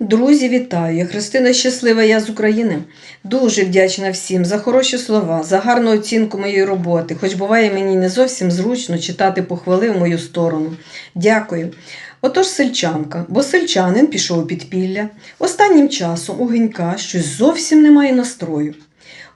Друзі, вітаю! Я Христина Щаслива, я з України. Дуже вдячна всім за хороші слова, за гарну оцінку моєї роботи, хоч буває мені не зовсім зручно читати похвали в мою сторону. Дякую. Отож сельчанка, бо сельчанин пішов у підпілля. Останнім часом у генька щось зовсім немає настрою.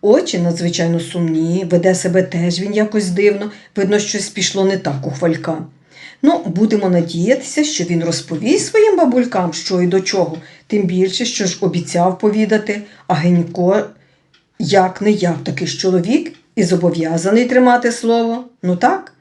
Очі надзвичайно сумні, веде себе теж він якось дивно, видно, щось пішло не так у хвалька. Ну, будемо надіятися, що він розповість своїм бабулькам, що і до чого, тим більше, що ж обіцяв повідати, а Генько, як не як такий ж чоловік і зобов'язаний тримати слово. Ну так?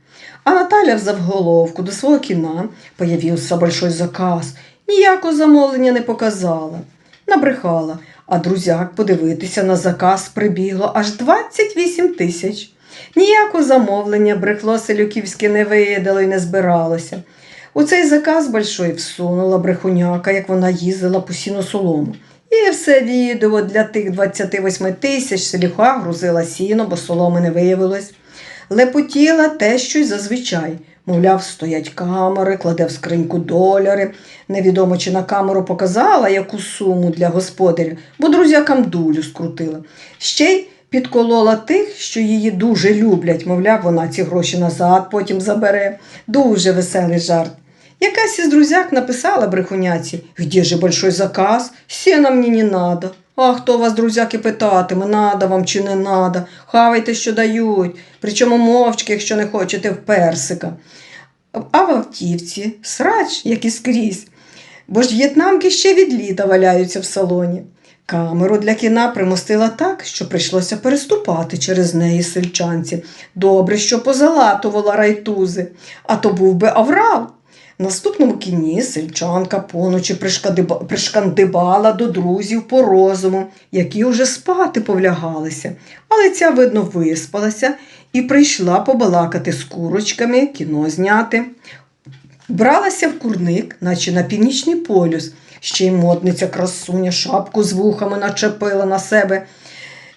А Наталя в завголовку до свого кіна появився большой заказ, ніякого замовлення не показала. Набрехала, а друзяк подивитися на заказ прибігло аж 28 тисяч. Ніякого замовлення брехло селюківське не видало і не збиралося. У цей заказ большой всунула брехуняка, як вона їздила по сіну солому. І все відео для тих 28 тисяч селюха грузила сіно, бо соломи не виявилось. Лепотіла те, що й зазвичай. Мовляв, стоять камери, кладе в скриньку доляри. Невідомо, чи на камеру показала яку суму для господаря, бо друзякам дулю скрутила. Ще й підколола тих, що її дуже люблять, мовляв, вона ці гроші назад потім забере. Дуже веселий жарт. Якась із друзяк написала брехуняці, «Где же большой заказ? Сена мені не надо. А хто вас, друзяки, питатиме, надо вам чи не надо? Хавайте, що дають, причому мовчки, якщо не хочете, в персика. А в автівці срач, як і скрізь. Бо ж в'єтнамки ще від літа валяються в салоні. Камеру для кіна примостила так, що прийшлося переступати через неї сельчанці. Добре, що позалатувала райтузи, а то був би аврал. В наступному кіні сельчанка поночі пришкандибала до друзів по розуму, які уже спати повлягалися. Але ця, видно, виспалася і прийшла побалакати з курочками, кіно зняти. Бралася в курник, наче на північний полюс. Ще й модниця красуня шапку з вухами начепила на себе.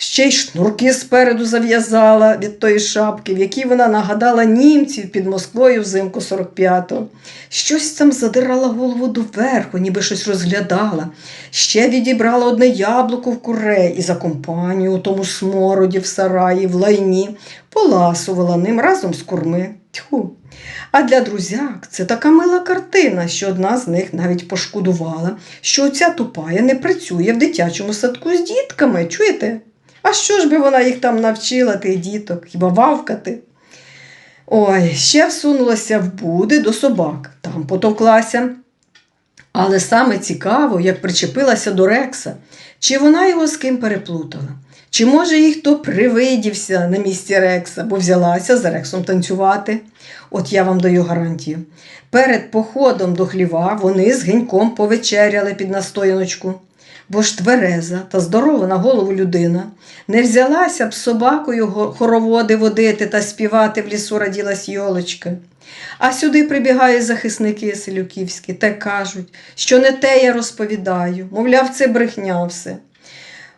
Ще й шнурки спереду зав'язала від тої шапки, в якій вона нагадала німців під Москвою взимку 45-го. Щось там задирала голову доверху, ніби щось розглядала. Ще відібрала одне яблуко в курей і за компанію у тому смороді в сараї, в лайні, поласувала ним разом з курми. Тьху. А для друзяк це така мила картина, що одна з них навіть пошкодувала, що оця тупая не працює в дитячому садку з дітками. Чуєте? А що ж би вона їх там навчила, тих діток, хіба вавкати? Ой, ще всунулася в буди до собак, там потовклася. Але саме цікаво, як причепилася до Рекса, чи вона його з ким переплутала, чи може їй хто привидівся на місці Рекса, бо взялася з Рексом танцювати. От я вам даю гарантію. Перед походом до хліва вони з геньком повечеряли під настояночку. Бо ж твереза та здорова на голову людина не взялася б собакою хороводи водити та співати в лісу раділась йолочка. А сюди прибігають захисники селюківські та кажуть, що не те я розповідаю, мовляв, це брехня все.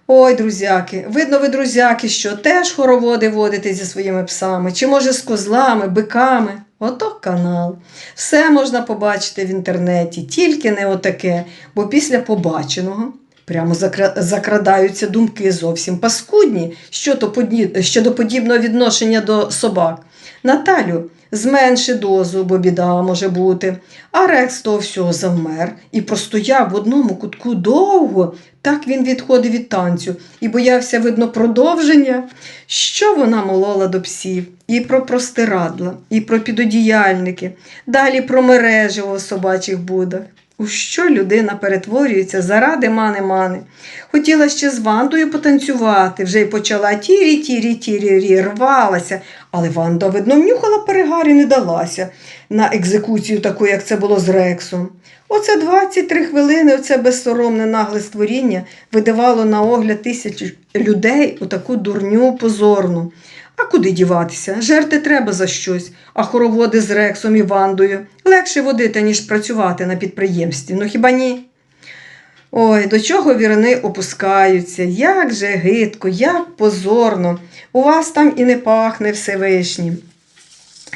Ой, друзяки, видно, ви, друзяки, що теж хороводи водите зі своїми псами, чи може з козлами, биками. Ото канал. Все можна побачити в інтернеті, тільки не отаке, бо після побаченого прямо закрадаються думки зовсім паскудні щодо подібного відношення до собак. Наталю, зменши дозу, бо біда може бути. А Рекс того всього завмер і простояв в одному кутку довго. Так він відходив від танцю і боявся, видно, продовження. Що вона молола до псів? І про простирадла, і про підодіяльники, далі про мережі у собачих будах. У що людина перетворюється заради мани-мани. Хотіла ще з Вандою потанцювати, вже й почала тірі, тірі, тірі, рі, рвалася, але Ванда, видно, внюхала перегар і не далася на екзекуцію таку, як це було з Рексом. Оце 23 хвилини, оце безсоромне нагле створіння видавало на огляд тисяч людей у таку дурню позорну. А куди діватися? Жерти треба за щось, а хороводи з Рексом і Вандою легше водити, ніж працювати на підприємстві. Ну хіба ні? Ой, до чого вірни опускаються, як же гидко, як позорно. У вас там і не пахне Всевишнім.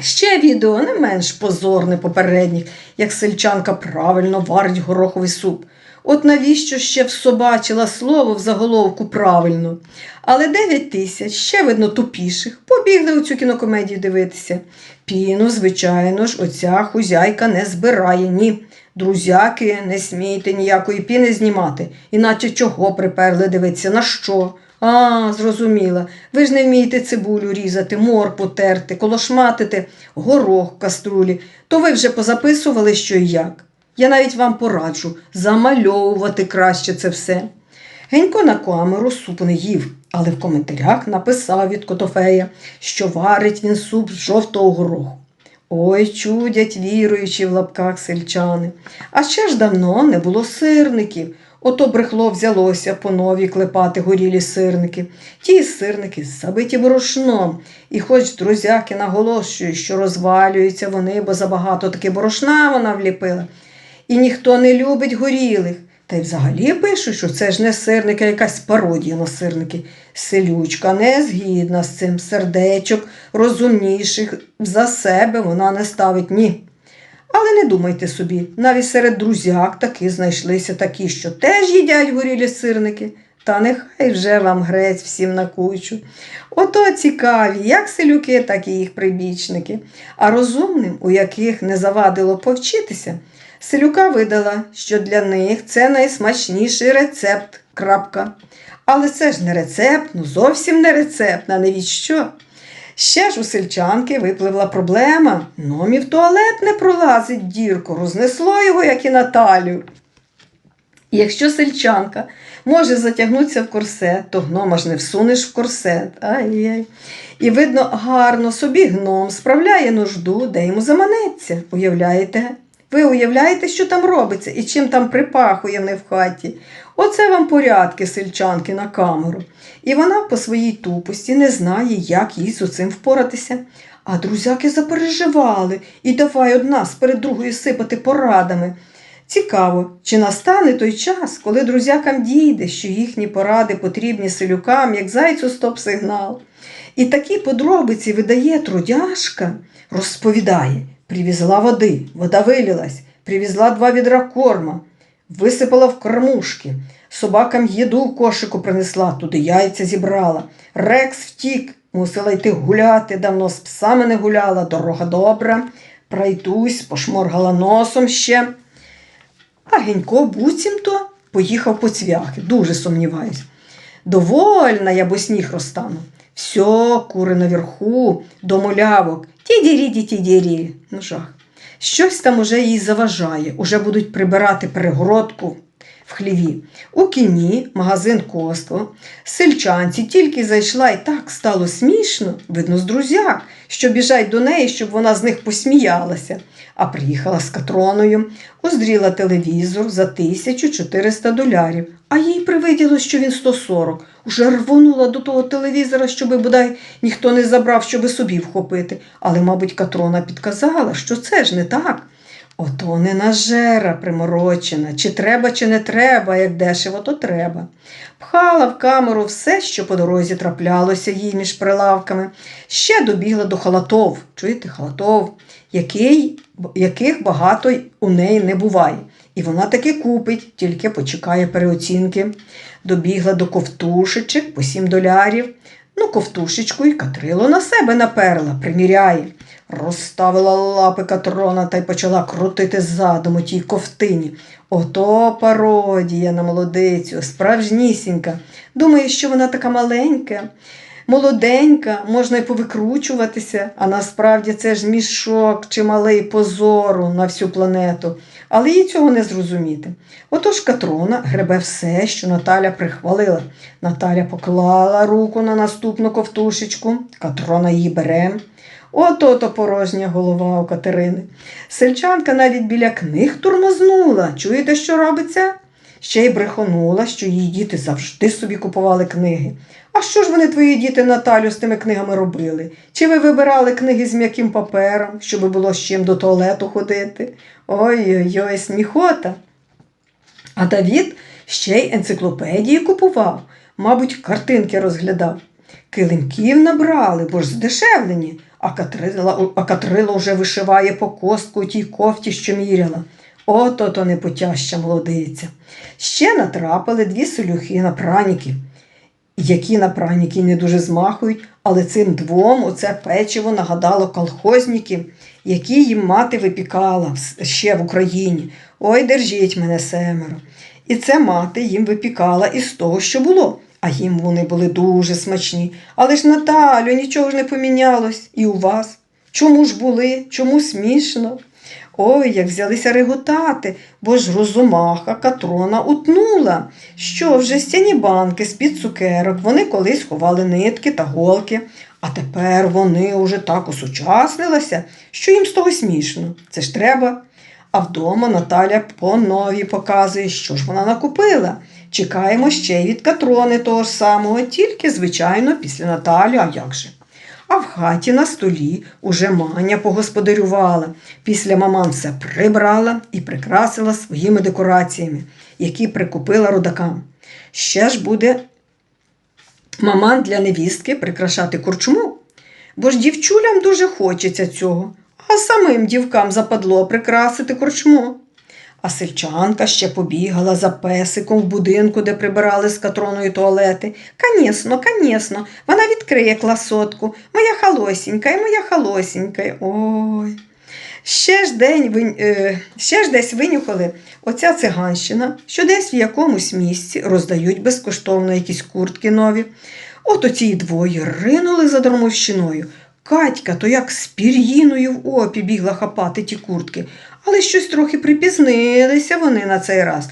Ще відео не менш позорне попередніх, як сельчанка правильно варить гороховий суп. От навіщо ще всобачила слово в заголовку правильно. Але 9 тисяч, ще видно тупіших, побігли у цю кінокомедію дивитися. Піну, звичайно ж, оця хузяйка не збирає, ні. Друзяки, не смійте ніякої піни знімати, іначе чого приперли дивитися, на що? А, зрозуміла. Ви ж не вмієте цибулю різати, моркву терти, колошматити, горох в каструлі. То ви вже позаписували, що і як. Я навіть вам пораджу замальовувати краще це все. Генько на камеру суп не їв, але в коментарях написав від Котофея, що варить він суп з жовтого гороху. Ой, чудять віруючі в лапках сельчани. А ще ж давно не було сирників. Ото брехло взялося по нові клепати горілі сирники. Ті сирники забиті борошном. І хоч друзяки наголошують, що розвалюються вони, бо забагато таки борошна вона вліпила. І ніхто не любить горілих. Та й взагалі пишуть, що це ж не сирники, а якась пародія на сирники. Селючка не згідна з цим сердечок, розумніших за себе вона не ставить ні. Але не думайте собі, навіть серед друзяк таки знайшлися такі, що теж їдять горілі сирники. Та нехай вже вам грець всім на кучу. Ото цікаві, як селюки, так і їх прибічники. А розумним, у яких не завадило повчитися, селюка видала, що для них це найсмачніший рецепт. Крапка. Але це ж не рецепт, ну зовсім не рецепт, а навіщо? Ще ж у сельчанки випливла проблема. Номі в туалет не пролазить дірку, рознесло його, як і Наталю. Якщо сельчанка може затягнутися в корсет, то гнома ж не всунеш в корсет. Ай-яй. І видно, гарно собі гном справляє нужду, де йому заманеться. Уявляєте? Ви уявляєте, що там робиться і чим там припахує не в хаті? Оце вам порядки сельчанки на камеру. І вона по своїй тупості не знає, як їй з оцим впоратися. А друзяки запереживали і давай одна перед другою сипати порадами. Цікаво, чи настане той час, коли друзякам дійде, що їхні поради потрібні селюкам, як зайцю стоп-сигнал. І такі подробиці видає трудяшка, розповідає, привізла води, вода вилілась, привізла два відра корма, висипала в кормушки, собакам їду в кошику принесла, туди яйця зібрала. Рекс втік, мусила йти гуляти, давно з псами не гуляла, дорога добра, пройдусь, пошморгала носом ще. А Генько буцімто поїхав по цвяхи, дуже сумніваюсь. Довольна я, бо сніг розтану. Все, кури наверху, до молявок. Ті-дірі, ті-дірі. Ну жах. Щось там уже їй заважає, уже будуть прибирати перегородку в хліві. У кіні магазин Костло. Сельчанці тільки зайшла і так стало смішно, видно, з друзяк, що біжать до неї, щоб вона з них посміялася. А приїхала з Катроною, уздріла телевізор за 1400 долярів, а їй привиділось, що він 140. Уже рвонула до того телевізора, щоби бодай ніхто не забрав, щоби собі вхопити. Але, мабуть, Катрона підказала, що це ж не так. Ото не нажера приморочена, чи треба, чи не треба, як дешево, то треба. Пхала в камеру все, що по дорозі траплялося їй між прилавками. Ще добігла до халатов. Чуєте, халатов, який, яких багато у неї не буває. І вона таки купить, тільки почекає переоцінки. Добігла до ковтушечок по 7 долярів. Ну, ковтушечку і Катрило на себе наперла, приміряє. Розставила лапи Катрона та й почала крутити задом у тій ковтині. Ото пародія на молодицю, справжнісінька. Думає, що вона така маленька, молоденька, можна й повикручуватися, а насправді це ж мішок чималий позору на всю планету. Але їй цього не зрозуміти. Отож Катрона гребе все, що Наталя прихвалила. Наталя поклала руку на наступну ковтушечку, Катрона її бере. Ото-то порожня голова у Катерини. Сельчанка навіть біля книг турмознула. Чуєте, що робиться? Ще й брехонула, що її діти завжди собі купували книги. А що ж вони, твої діти, Наталю, з тими книгами робили? Чи ви вибирали книги з м'яким папером, щоб було з чим до туалету ходити? Ой-ой-ой, сміхота. А Давід ще й енциклопедії купував, мабуть, картинки розглядав. Килимків набрали, бо ж здешевлені, а Катрила, а Катрила вже вишиває по костку тій кофті, що міряла. Ото то непотяща молодиця. Ще натрапили дві солюхи на праніки, які на праніки не дуже змахують, але цим двом оце печиво нагадало колхозніків, які їм мати випікала ще в Україні. Ой, держіть мене семеро. І це мати їм випікала із того, що було. А їм вони були дуже смачні. Але ж Наталю, нічого ж не помінялось і у вас. Чому ж були? Чому смішно? Ой, як взялися реготати, бо ж розумаха Катрона утнула, що вже стяні банки з-під цукерок вони колись ховали нитки та голки, а тепер вони уже так осучаснилися, що їм з того смішно. Це ж треба. А вдома Наталя по нові показує, що ж вона накупила. Чекаємо ще й від Катрони того ж самого, тільки, звичайно, після Наталі, а як же? А в хаті на столі уже маня погосподарювала. Після маман все прибрала і прикрасила своїми декораціями, які прикупила родакам. Ще ж буде маман для невістки прикрашати корчму, бо ж дівчулям дуже хочеться цього, а самим дівкам западло прикрасити корчму. А сельчанка ще побігала за песиком в будинку, де прибирали з катроною туалети. Канісно, канісно, вона відкриє класотку. Моя халосінька, і моя халосінька. Ой. Ще ж, день, е, ще ж десь винюхали оця циганщина, що десь в якомусь місці роздають безкоштовно якісь куртки нові. От оці двоє ринули за дармовщиною. Катька то як з пір'їною в опі бігла хапати ті куртки, але щось трохи припізнилися вони на цей раз.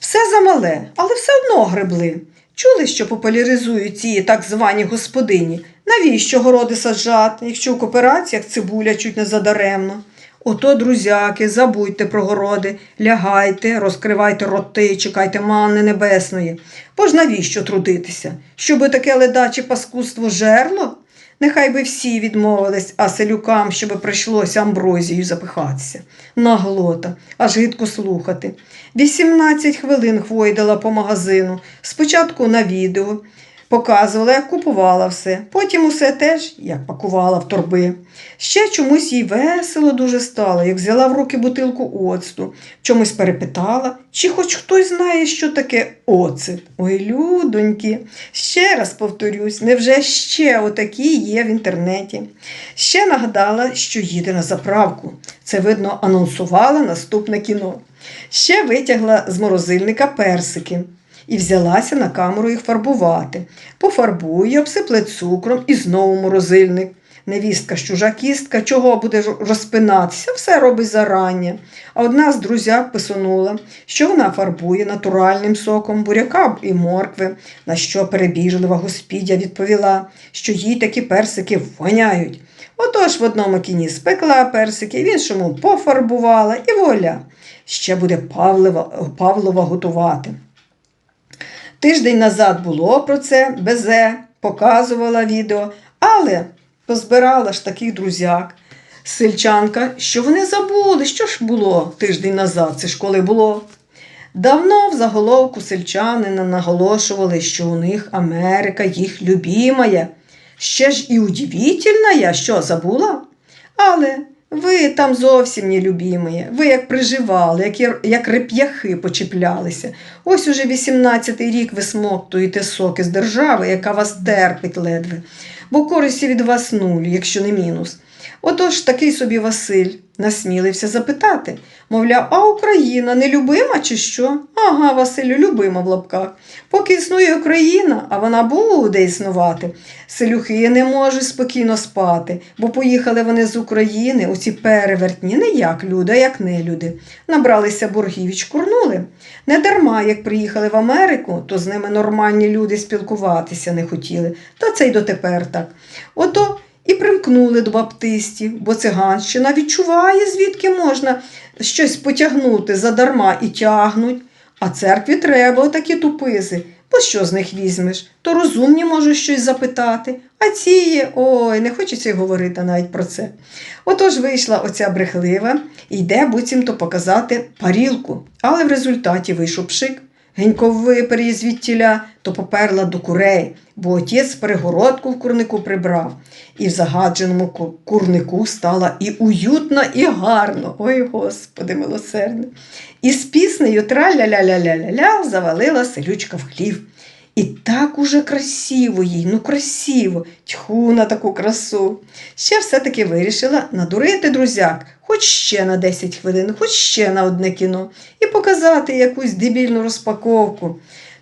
Все замале, але все одно гребли. Чули, що популяризують ці так звані господині? Навіщо городи саджати, якщо в коопераціях цибуля чуть не задаремно? Ото, друзяки, забудьте про городи, лягайте, розкривайте роти, чекайте манни небесної. Бо ж навіщо трудитися? Щоби таке ледаче паскудство жерло? Нехай би всі відмовились, а селюкам, щоби прийшлося амброзією запихатися. Наглота, аж гидко слухати. 18 хвилин хвойдала по магазину, спочатку на відео, показувала, як купувала все, потім усе теж, як пакувала в торби. Ще чомусь їй весело дуже стало, як взяла в руки бутилку оцту, чомусь перепитала, чи хоч хтось знає, що таке оцет. Ой, людоньки, ще раз повторюсь, невже ще отакі є в інтернеті? Ще нагадала, що їде на заправку. Це, видно, анонсувала наступне кіно. Ще витягла з морозильника персики і взялася на камеру їх фарбувати. Пофарбує, обсипле цукром і знову морозильник. Невістка ж чужа кістка, чого буде розпинатися, все робить зарання. А одна з друзяк писонула, що вона фарбує натуральним соком буряка і моркви, на що перебіжлива господя відповіла, що їй такі персики воняють. Отож в одному кіні спекла персики, в іншому пофарбувала і воля. Ще буде Павлова, Павлова готувати. Тиждень назад було про це, безе, показувала відео, але позбирала ж таких друзяк. Сельчанка, що вони забули, що ж було тиждень назад, це ж коли було. Давно в заголовку сельчанина наголошували, що у них Америка їх любімая. Ще ж і удивительна я, що забула? Але ви там зовсім не любімі, Ви як приживали, як, як реп'яхи почіплялися. Ось уже 18-й рік ви смоктуєте соки з держави, яка вас терпить ледве. Бо користі від вас нуль, якщо не мінус. Отож такий собі Василь насмілився запитати, мовляв, а Україна не любима чи що? Ага, Василю, любима в лапках. Поки існує Україна, а вона буде існувати. Селюхи не можуть спокійно спати, бо поїхали вони з України, оці перевертні, не як люди, а як нелюди. Набралися боргів і чкурнули. Не дарма, як приїхали в Америку, то з ними нормальні люди спілкуватися не хотіли. Та це й дотепер так. Ото і примкнули до баптистів, бо циганщина відчуває, звідки можна щось потягнути задарма і тягнуть. А церкві треба такі тупизи. Бо що з них візьмеш? То розумні можуть щось запитати, а ці є, ой, не хочеться й говорити навіть про це. Отож вийшла оця брехлива і йде буцімто показати парілку, але в результаті вийшов пшик. Генько випер її звідтіля, то поперла до курей, бо отець перегородку в курнику прибрав. І в загадженому курнику стала і уютно, і гарно. Ой, Господи, милосердний. І з піснею траля-ля-ля-ля-ля-ля завалила селючка в хлів. І так уже красиво їй, ну красиво, тьху на таку красу. Ще все-таки вирішила надурити друзяк, хоч ще на 10 хвилин, хоч ще на одне кіно, і показати якусь дебільну розпаковку.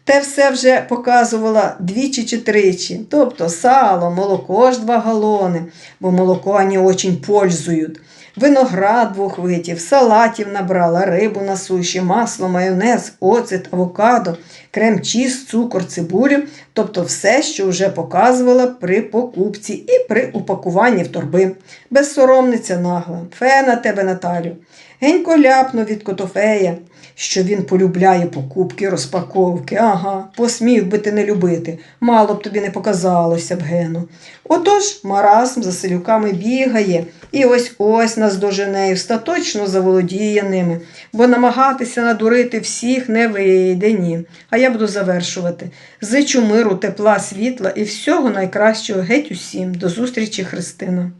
Те все вже показувала двічі чи тричі, тобто сало, молоко ж два галони, бо молоко вони очень пользують. Виноград двох видів, салатів набрала, рибу на суші, масло, майонез, оцет, авокадо, крем-чіз, цукор, цибулю, тобто все, що вже показувала при покупці і при упакуванні в торби. Безсоромниця нагла, фе на тебе, Наталю. Генько ляпнув від Котофея, що він полюбляє покупки, розпаковки. Ага, посмів би ти не любити, мало б тобі не показалося б, Гену. Отож, маразм за селюками бігає, і ось ось нас дожене, і остаточно заволодіє ними, бо намагатися надурити всіх не вийде ні. А я буду завершувати. Зичу миру, тепла, світла і всього найкращого геть усім. До зустрічі, Христина.